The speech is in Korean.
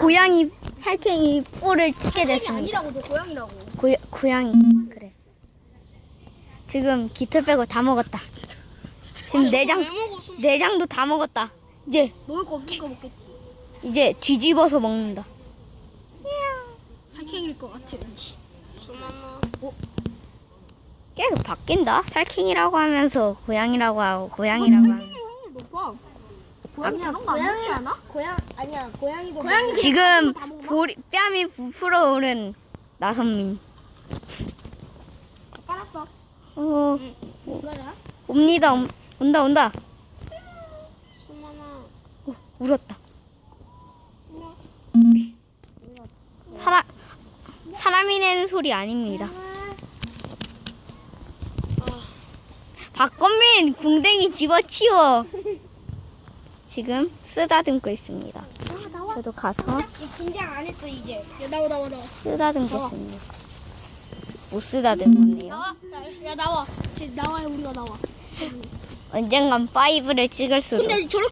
고양이 살쾡이 뿔을 찍게 됐습니다. 아니라고 고양이라고. 고, 고양이 그래. 지금 깃털 빼고 다 먹었다. 지금 내장 왜 먹었어? 내장도 다 먹었다. 이제 먹을 거 없으니까 먹겠지. 이제 뒤집어서 먹는다. 살쾡일 것 같아 왠지. 수만아. 계속 바뀐다. 살쾡이라고 하면서 고양이라고 하고 고양이라고 하면. 너 봐. 저런 거안 먹지 않아? 고양 아니야 고양이도 고양이 지금? 볼이, 뺨이 부풀어 오른 나선민. 빨았어. 어, 뭐야? 옵니다. 옴- 온다 온다. 어, 울었다. 사람 사람이 내는 소리 아닙니다. 박건민 궁뎅이 집어치워. 지금 쓰다듬고 있습니다. 저도 가서 긴장 안 했어 이제. 야 나와 나와 나와. 쓰다듬겠습니다. 못 쓰다듬었네요. 나와. 야, 야 나와. 지 나와요 우리가 나와. 언젠간 파이브를 찍을 수도. 근데 저렇게